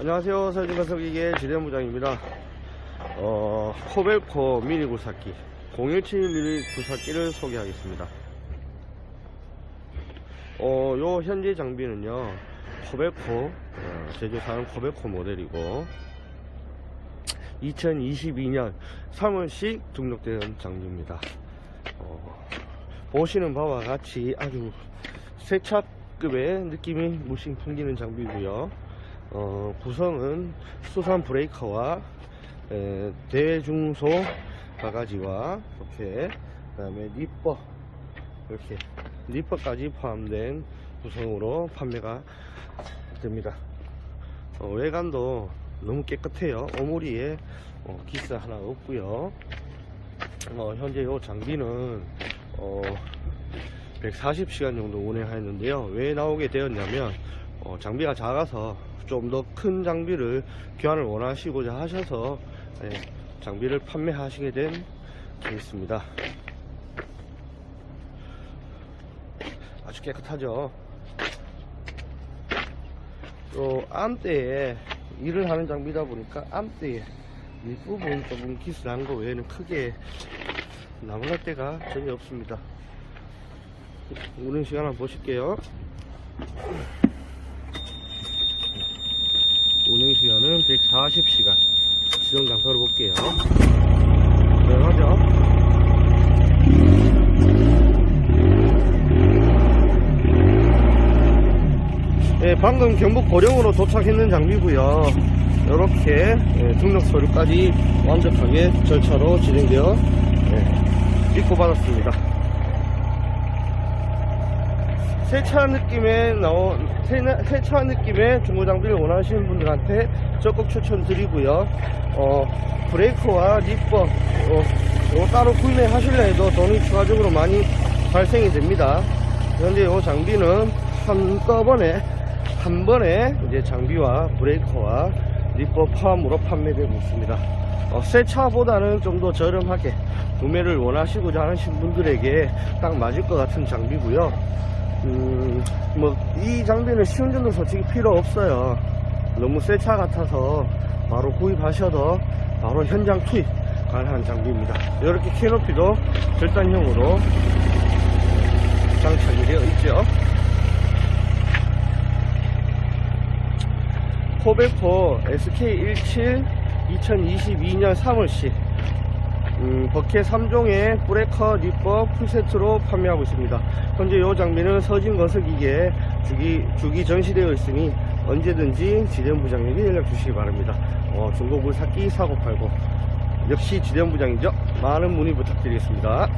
안녕하세요. 서진건설기계 지대부장입니다. 어, 코벨코 미니 굴삭기 017 미니 굴삭기를 소개하겠습니다. 어, 요 현재 장비는요, 코벨코, 어, 제조사는 코벨코 모델이고, 2022년 3월씩 등록된 장비입니다. 어, 보시는 바와 같이 아주 세차급의 느낌이 물씬 풍기는 장비고요. 어, 구성은 수산 브레이커와 에, 대중소 바가지와 이렇게 그 다음에 니퍼 이렇게 니퍼까지 포함된 구성으로 판매가 됩니다. 어, 외관도 너무 깨끗해요. 오므리에 어, 기스 하나 없고요. 어, 현재 이 장비는 어, 140시간 정도 운행하였는데요. 왜 나오게 되었냐면 어, 장비가 작아서 좀 더 큰 장비를 교환을 원하시고자 하셔서 예, 장비를 판매하시게 된 케이스입니다. 아주 깨끗하죠. 또 암대에 일을 하는 장비다 보니까 암대에 윗부분 조금 기스난 거 외에는 크게 나무랄 데가 전혀 없습니다. 운행 시간 한번 보실게요. 운행 시간은 140시간. 지정 장소를 볼게요. 들어가죠. 예, 방금 경북 고령으로 도착했는 장비고요. 이렇게 예, 등록 서류까지 완벽하게 절차로 진행되어 예, 입고 받았습니다. 세차 느낌의 나온 세- 세차 느낌의 중고 장비를 원하시는 분들한테 적극 추천드리고요. 어, 브레이크와 니퍼 어, 따로 구매하실려 해도 돈이 추가적으로 많이 발생이 됩니다. 현재 이 장비는 한꺼번에 한 번에 이제 장비와 브레이커와 니퍼 포함으로 판매되고 있습니다. 어, 새 차보다는 좀 더 저렴하게 구매를 원하시고자 하신 분들에게 딱 맞을 것 같은 장비고요. 음, 뭐, 이 장비는 시운전도 솔직히 필요 없어요. 너무 새 차 같아서 바로 구입하셔도 바로 현장 투입 가능한 장비입니다. 이렇게 캐노피도 절단형으로 장착이 되어 있죠. 코베코 SK17 2022년 3월시 음, 버켓 3종의 브레이커 니퍼 풀세트로 판매하고 있습니다. 현재 이 장비는 서진 건설기계에 주기, 주기 전시되어 있으니 언제든지 지대부장에게 연락 주시기 바랍니다. 어, 중고 물삭기 사고 팔고 역시 지대부장이죠. 많은 문의 부탁드리겠습니다.